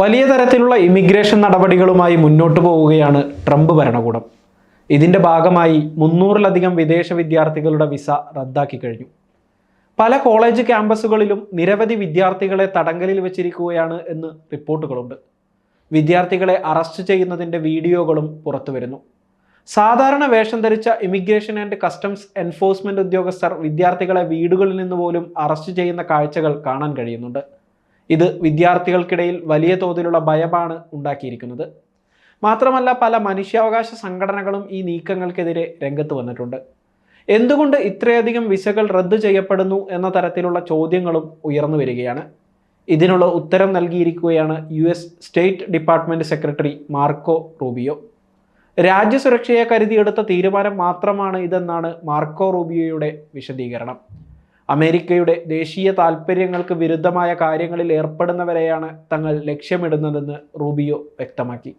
വലിയ തരത്തിലുള്ള ഇമിഗ്രേഷൻ നടപടികളുമായി മുന്നോട്ടു പോവുകയാണ് ട്രംപ് ഭരണകൂടം. ഇതിന്റെ ഭാഗമായി മുന്നൂറിലധികം വിദേശ വിദ്യാർത്ഥികളുടെ വിസ റദ്ദാക്കി കഴിഞ്ഞു. പല കോളേജ് ക്യാമ്പസുകളിലും നിരവധി വിദ്യാർത്ഥികളെ തടങ്കലിൽ വെച്ചിരിക്കുകയാണ് എന്ന് റിപ്പോർട്ടുകളുണ്ട്. വിദ്യാർത്ഥികളെ അറസ്റ്റ് ചെയ്യുന്നതിന്റെ വീഡിയോകളും പുറത്തുവരുന്നു സാധാരണ വേഷം ധരിച്ച ഇമിഗ്രേഷൻ ആൻഡ് കസ്റ്റംസ് എൻഫോഴ്സ്മെന്റ് ഉദ്യോഗസ്ഥർ വിദ്യാർത്ഥികളെ വീടുകളിൽ നിന്ന് പോലും അറസ്റ്റ് ചെയ്യുന്ന കാഴ്ചകൾ കാണാൻ കഴിയുന്നുണ്ട്. ഇത് വിദ്യാർത്ഥികൾക്കിടയിൽ വലിയ തോതിലുള്ള ഭയമാണ് ഉണ്ടാക്കിയിരിക്കുന്നത്. മാത്രമല്ല പല മനുഷ്യാവകാശ സംഘടനകളും ഈ നീക്കങ്ങൾക്കെതിരെ രംഗത്ത് വന്നിട്ടുണ്ട്. എന്തുകൊണ്ട് ഇത്രയധികം വിസകൾ റദ്ദ് ചെയ്യപ്പെടുന്നു എന്ന തരത്തിലുള്ള ചോദ്യങ്ങളും ഉയർന്നു വരികയാണ്. ഇതിനുള്ള ഉത്തരം നൽകിയിരിക്കുകയാണ് U S state department secretary Marco Rubio. രാജ്യസുരക്ഷയെ കരുതിയെടുത്ത തീരുമാനം മാത്രമാണ് ഇതെന്നാണ് മാർക്കോ റൂബിയോയുടെ വിശദീകരണം. അമേരിക്കയുടെ ദേശീയ താൽപ്പര്യങ്ങൾക്ക് വിരുദ്ധമായ കാര്യങ്ങളിൽ ഏർപ്പെടുന്നവരെയാണ് തങ്ങൾ ലക്ഷ്യമിടുന്നതെന്ന് റൂബിയോ വ്യക്തമാക്കി.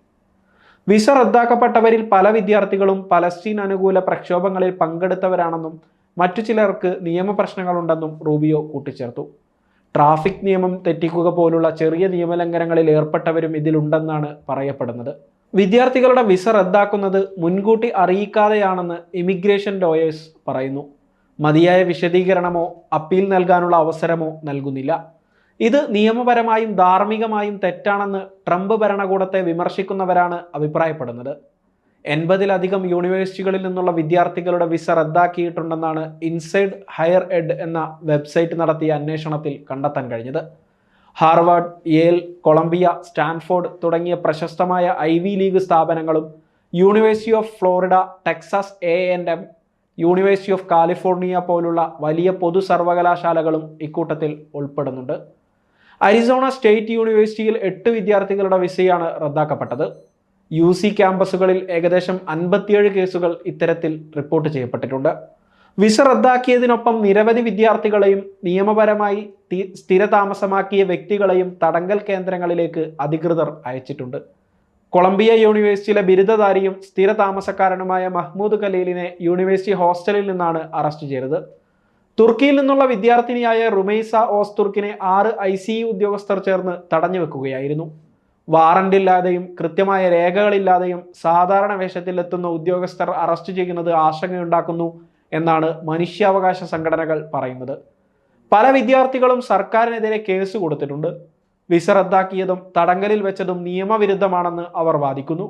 വിസ റദ്ദാക്കപ്പെട്ടവരിൽ പല വിദ്യാർത്ഥികളും പലസ്തീൻ അനുകൂല പ്രക്ഷോഭങ്ങളിൽ പങ്കെടുത്തവരാണെന്നും മറ്റു ചിലർക്ക് നിയമപ്രശ്നങ്ങളുണ്ടെന്നും റൂബിയോ കൂട്ടിച്ചേർത്തു. ട്രാഫിക് നിയമം തെറ്റിക്കുക പോലുള്ള ചെറിയ നിയമലംഘനങ്ങളിൽ ഏർപ്പെട്ടവരും ഇതിലുണ്ടെന്നാണ് പറയപ്പെടുന്നത്. വിദ്യാർത്ഥികളുടെ വിസ റദ്ദാക്കുന്നത് മുൻകൂട്ടി അറിയിക്കാതെയാണെന്ന് ഇമിഗ്രേഷൻ ലോയേഴ്സ് പറയുന്നു. മതിയായ വിശദീകരണമോ അപ്പീൽ നൽകാനുള്ള അവസരമോ നൽകുന്നില്ല. ഇത് നിയമപരമായും ധാർമ്മികമായും തെറ്റാണെന്ന് ട്രംപ് ഭരണകൂടത്തെ വിമർശിക്കുന്നവരാണ് അഭിപ്രായപ്പെടുന്നത്. എൺപതിലധികം യൂണിവേഴ്സിറ്റികളിൽ നിന്നുള്ള വിദ്യാർത്ഥികളുടെ വിസ റദ്ദാക്കിയിട്ടുണ്ടെന്നാണ് ഇൻസൈഡ് ഹയർ എഡ് എന്ന വെബ്സൈറ്റ് നടത്തിയ അന്വേഷണത്തിൽ കണ്ടെത്താൻ കഴിഞ്ഞത്. ഹാർവാർഡ് യേൽ കൊളംബിയ സ്റ്റാൻഫോർഡ് തുടങ്ങിയ പ്രശസ്തമായ ഐ ലീഗ് സ്ഥാപനങ്ങളും university of Florida Texas A and M university of California പോലുള്ള വലിയ പൊതു സർവകലാശാലകളും ഇക്കൂട്ടത്തിൽ ഉൾപ്പെടുന്നുണ്ട്. അരിസോണ സ്റ്റേറ്റ് യൂണിവേഴ്സിറ്റിയിൽ എട്ട് വിദ്യാർത്ഥികളുടെ വിസയാണ് റദ്ദാക്കപ്പെട്ടത്. യു സി ക്യാമ്പസുകളിൽ ഏകദേശം അൻപത്തിയേഴ് കേസുകൾ ഇത്തരത്തിൽ റിപ്പോർട്ട് ചെയ്യപ്പെട്ടിട്ടുണ്ട്. വിസ റദ്ദാക്കിയതിനൊപ്പം നിരവധി വിദ്യാർത്ഥികളെയും നിയമപരമായി സ്ഥിരതാമസമാക്കിയ വ്യക്തികളെയും തടങ്കൽ കേന്ദ്രങ്ങളിലേക്ക് അധികൃതർ അയച്ചിട്ടുണ്ട്. കൊളംബിയ യൂണിവേഴ്സിറ്റിയിലെ ബിരുദധാരിയും സ്ഥിര താമസക്കാരനുമായ മഹ്മൂദ് ഖലീലിനെ യൂണിവേഴ്സിറ്റി ഹോസ്റ്റലിൽ നിന്നാണ് അറസ്റ്റ് ചെയ്തത്. തുർക്കിയിൽ നിന്നുള്ള വിദ്യാർത്ഥിനിയായ റുമൈസ ഓസ്തുർക്കിനെ ആറ് ഐ സി ഉദ്യോഗസ്ഥർ ചേർന്ന് തടഞ്ഞു വെക്കുകയായിരുന്നു. വാറണ്ടില്ലാതെയും കൃത്യമായ രേഖകളില്ലാതെയും സാധാരണ വേഷത്തിലെത്തുന്ന ഉദ്യോഗസ്ഥർ അറസ്റ്റ് ചെയ്യുന്നത് ആശങ്കയുണ്ടാക്കുന്നു എന്നാണ് മനുഷ്യാവകാശ സംഘടനകൾ പറയുന്നത്. പല വിദ്യാർത്ഥികളും സർക്കാരിനെതിരെ കേസ് കൊടുത്തിട്ടുണ്ട്. വിസ റദ്ദാക്കിയതും തടങ്കലിൽ വെച്ചതും നിയമവിരുദ്ധമാണെന്ന് അവർ വാദിക്കുന്നു.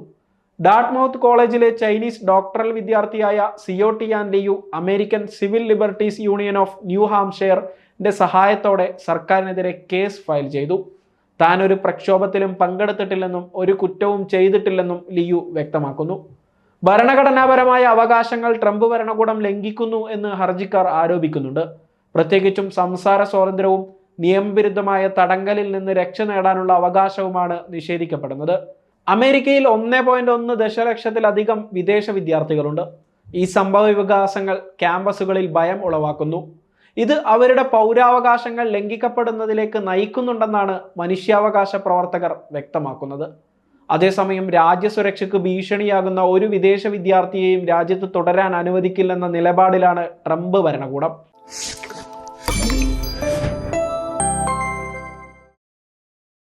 ഡാർട്ട്മൗത്ത് കോളേജിലെ ചൈനീസ് ഡോക്ടറൽ വിദ്യാർത്ഥിയായ Xiao Tian Liu American civil liberties union of new ഹാംഷെയറിന്റെ സഹായത്തോടെ സർക്കാരിനെതിരെ കേസ് ഫയൽ ചെയ്തു. താൻ ഒരു പ്രക്ഷോഭത്തിലും പങ്കെടുത്തിട്ടില്ലെന്നും ഒരു കുറ്റവും ചെയ്തിട്ടില്ലെന്നും ലിയു വ്യക്തമാക്കുന്നു. ഭരണഘടനാപരമായ അവകാശങ്ങൾ ട്രംപ് ഭരണകൂടം ലംഘിക്കുന്നു എന്ന് ഹർജിക്കാർ ആരോപിക്കുന്നുണ്ട്. പ്രത്യേകിച്ചും സംസാര സ്വാതന്ത്ര്യവും നിയമവിരുദ്ധമായ തടങ്കലിൽ നിന്ന് രക്ഷ നേടാനുള്ള അവകാശവുമാണ് നിഷേധിക്കപ്പെടുന്നത്. അമേരിക്കയിൽ ഒന്നേ പോയിന്റ് ഒന്ന് ദശലക്ഷത്തിലധികം വിദേശ വിദ്യാർത്ഥികളുണ്ട്. ഈ സംഭവ വികാസങ്ങൾ ക്യാമ്പസുകളിൽ ഭയം ഉളവാക്കുന്നു. ഇത് അവരുടെ പൗരാവകാശങ്ങൾ ലംഘിക്കപ്പെടുന്നതിലേക്ക് നയിക്കുന്നുണ്ടെന്നാണ് മനുഷ്യാവകാശ പ്രവർത്തകർ വ്യക്തമാക്കുന്നത്. അതേസമയം രാജ്യസുരക്ഷയ്ക്ക് ഭീഷണിയാകുന്ന ഒരു വിദേശ വിദ്യാർത്ഥിയെയും രാജ്യത്ത് തുടരാൻ അനുവദിക്കില്ലെന്ന നിലപാടിലാണ് ട്രംപ് ഭരണകൂടം.